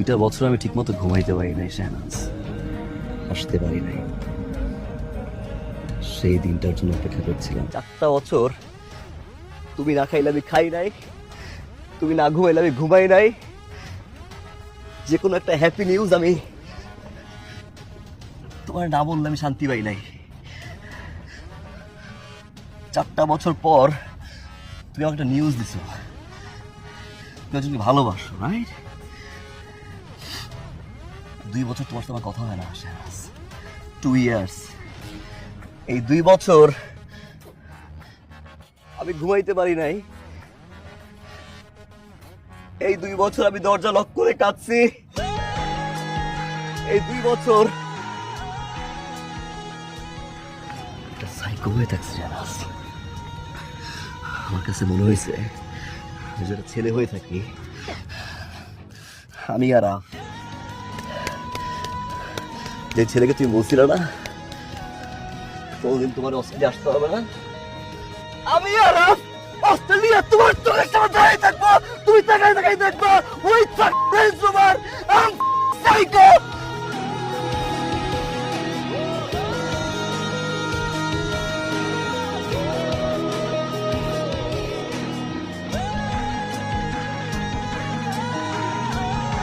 দুইটা বছর আমি ঠিকমতো ঘুমাইতে পারি নাই শাহনাজ হাসতে পারি নাই। সেই দিনটার জন্য অপেক্ষা করছিলাম। চারটা বছর তুমি না খাইলে আমি খাই নাই, তুমি না ঘুমাইলে আমি ঘুমাই নাই। যে কোনো একটা হ্যাপি নিউজ আমি তোমার না বললে আমি শান্তি পাই নাই। চারটা বছর পর তুমি আমাকে একটা নিউজ দিছো। তুমি ভালোবাসো রাইট দুই বছর তোমার সাথে কথা হয় না টু ইয়ার্স এই দুই বছর আমি ঘুমাইতে পারি নাই। এই দুই বছর আমি দরজা লক করে কাঁদছি। এই দুই বছর একটা সাইকো হয়ে থাকছে আমার কাছে মনে হয়েছে যেটা ছেলে হয়ে থাকি, আমি আর। যে ছেলেকে তুমি বলছিল না, কোনদিন তোমার অস্ট্রেলিয়া আসতে হবে না। আমি আর অস্ট্রেলিয়া তোমার চোখের সামনে দাঁড়িয়ে থাকব। তুমি তাকাই তাকাই দেখব, ওই থাকবে তোমার